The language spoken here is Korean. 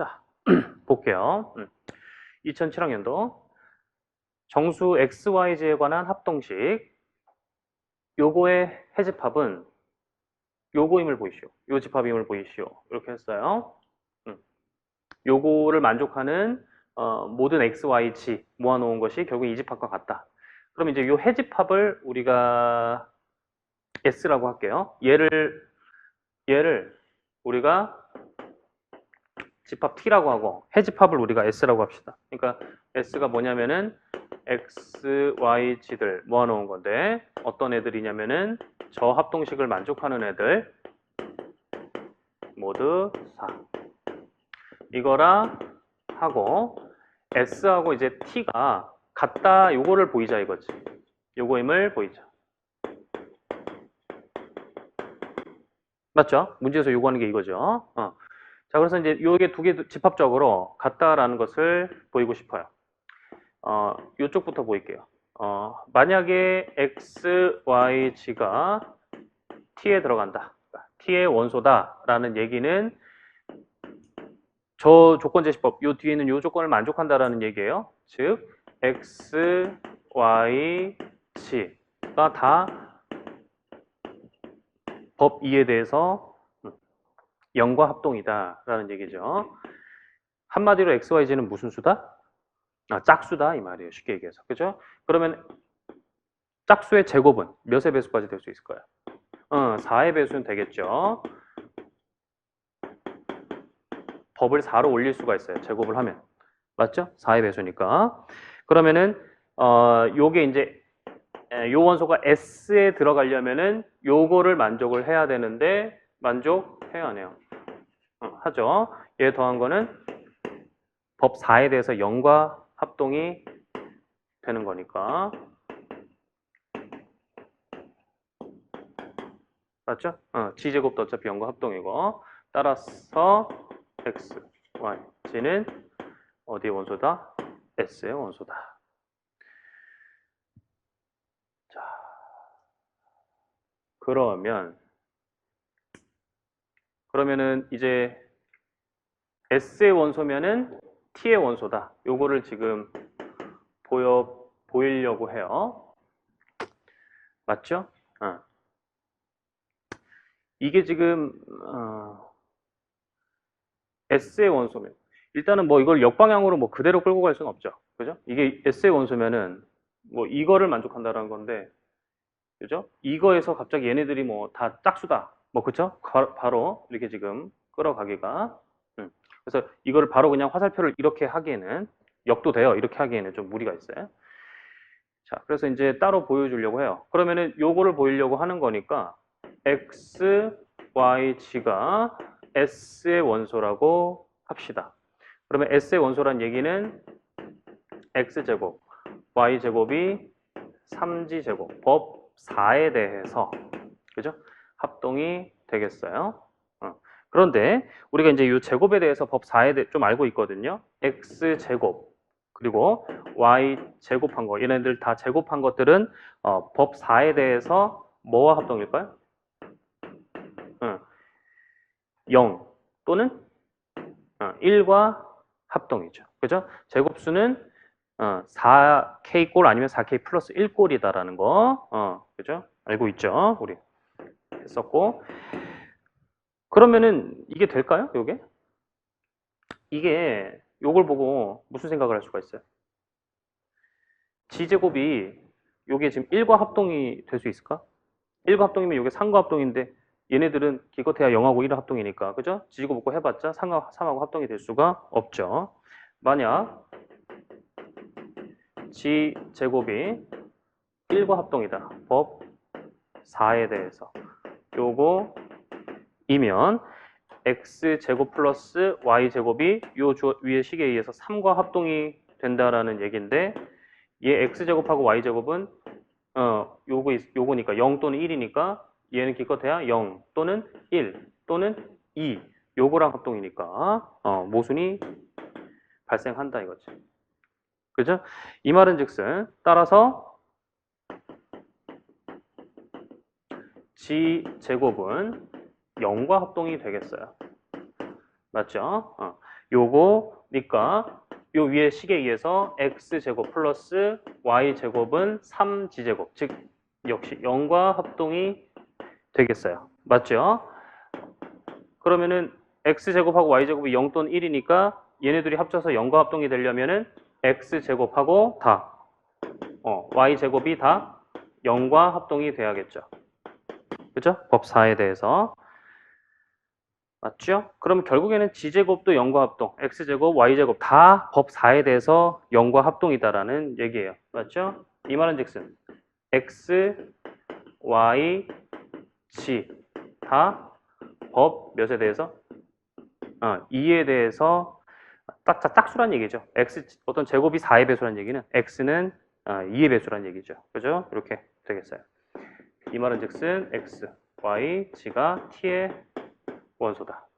자, 볼게요. 2007학년도 정수 XYZ에 관한 합동식 요거의 해집합은 요거임을 보이시오. 요 집합임을 보이시오. 이렇게 했어요. 음. 요거를 만족하는 어, 모든 XYG 모아놓은 것이 결국 이 집합과 같다. 그럼 이제 요 해집합을 우리가 S라고 할게요. 얘를 얘를 우리가 집합 T라고 하고 해집합을 우리가 S라고 합시다. 그러니까 S가 뭐냐면은 X, Y, G들 모아놓은 건데 어떤 애들이냐면은 저 합동식을 만족하는 애들 모두 4 이거라 하고 S하고 이제 T가 같다 요거를 보이자 이거지 요거임을 보이자 맞죠? 문제에서 요구하는 게 이거죠 어. 자 그래서 이제 요게 두 개 집합적으로 같다라는 것을 보이고 싶어요 어, 요쪽부터 보일게요 어, 만약에 x, y, g가 t에 들어간다. t의 원소다라는 얘기는 저 조건 제시법 요 뒤에 있는 요 조건을 만족한다라는 얘기예요. 즉 x, y, g가 다 법 2에 대해서 0과 합동이다라는 얘기죠. 한마디로 x, y, g는 무슨 수다? 아, 짝수다 이 말이에요. 쉽게 얘기해서. 그죠? 그러면 짝수의 제곱은 몇의 배수까지 될 수 있을까요? 어, 4의 배수는 되겠죠. 법을 4로 올릴 수가 있어요. 제곱을 하면. 맞죠? 4의 배수니까. 그러면은 어, 요게 이제 에, 요 원소가 S에 들어가려면은 요거를 만족을 해야 되는데 만족 해야 하네요. 어, 하죠. 얘 더한 거는 법 4에 대해서 0과 합동이 되는 거니까. 맞죠? 어, g제곱도 어차피 0과 합동이고 따라서 x, y, g는 어디의 원소다? s의 원소다. 자, 그러면 그러면은 이제 s의 원소면은 t의 원소다. 요거를 지금 보여 보이려고 해요. 맞죠? 어. 이게 지금 어, S의 원소면 일단은 뭐 이걸 역방향으로 뭐 그대로 끌고 갈 수는 없죠. 그죠? 이게 S의 원소면은 뭐 이거를 만족한다라는 건데 그죠? 이거에서 갑자기 얘네들이 뭐 다 짝수다. 뭐 그쵸? 바, 바로 이렇게 지금 끌어가기가 음. 그래서 이거를 바로 그냥 화살표를 이렇게 하기에는 역도 돼요. 이렇게 하기에는 좀 무리가 있어요. 자, 그래서 이제 따로 보여주려고 해요. 그러면은 요거를 보이려고 하는 거니까 x, y, g가 s의 원소라고 합시다. 그러면 s의 원소란 얘기는 x제곱, y제곱이 3g제곱, 법 4에 대해서 그죠? 합동이 되겠어요. 어. 그런데 우리가 이제 이 제곱에 대해서 법 4에 대해 좀 알고 있거든요. x제곱 그리고 y 제곱한 거 얘네들 다 제곱한 것들은 어, 법 4에 대해서 뭐와 합동일까요? 0 또는 1과 합동이죠. 그죠? 제곱수는 4K꼴 아니면 4K 플러스 1꼴이다라는 거, 어, 그죠? 알고 있죠? 우리 했었고. 그러면은 이게 될까요? 요게? 이게 요걸 보고 무슨 생각을 할 수가 있어요? G제곱이 요게 지금 1과 합동이 될 수 있을까? 1과 합동이면 요게 3과 합동인데 얘네들은 기껏해야 0하고 1의 합동이니까 그죠? 지지고 볶고 해봤자 3과, 3하고 합동이 될 수가 없죠. 만약 g 제곱이 1과 합동이다. 법 4에 대해서 요거 이면 x 제곱 플러스 y 제곱이 요 위의 식에 의해서 3과 합동이 된다라는 얘기인데 얘 x 제곱하고 y 제곱은 어 요거 요거니까 0 또는 1이니까 얘는 기껏해야 0 또는 1 또는 2 요거랑 합동이니까 어, 모순이 발생한다 이거지. 그죠? 이 말은 즉슨 따라서 g 제곱은 0과 합동이 되겠어요. 맞죠? 어. 요거니까 요 위에 식에 의해서 x제곱 플러스 y제곱은 3g제곱 즉 역시 0과 합동이 되겠어요. 맞죠? 그러면은 x제곱하고 y제곱이 0 또는 1이니까 얘네들이 합쳐서 0과 합동이 되려면은 x제곱하고 다 어, y제곱이 다 0과 합동이 돼야겠죠. 그죠? 법 4에 대해서. 맞죠? 그럼 결국에는 g제곱도 0과 합동, x제곱, y제곱 다법 4에 대해서 0과 합동이다라는 얘기예요. 맞죠? 이 말은 즉슨 x, y, g 다 법 몇에 대해서? 어, 2에 대해서 딱, 딱, 짝수란 얘기죠. x 어떤 제곱이 4의 배수란 얘기는 x는 어, 2의 배수란 얘기죠. 그죠? 이렇게 되겠어요. 이 말은 즉슨 x, y, g가 t의 원소다.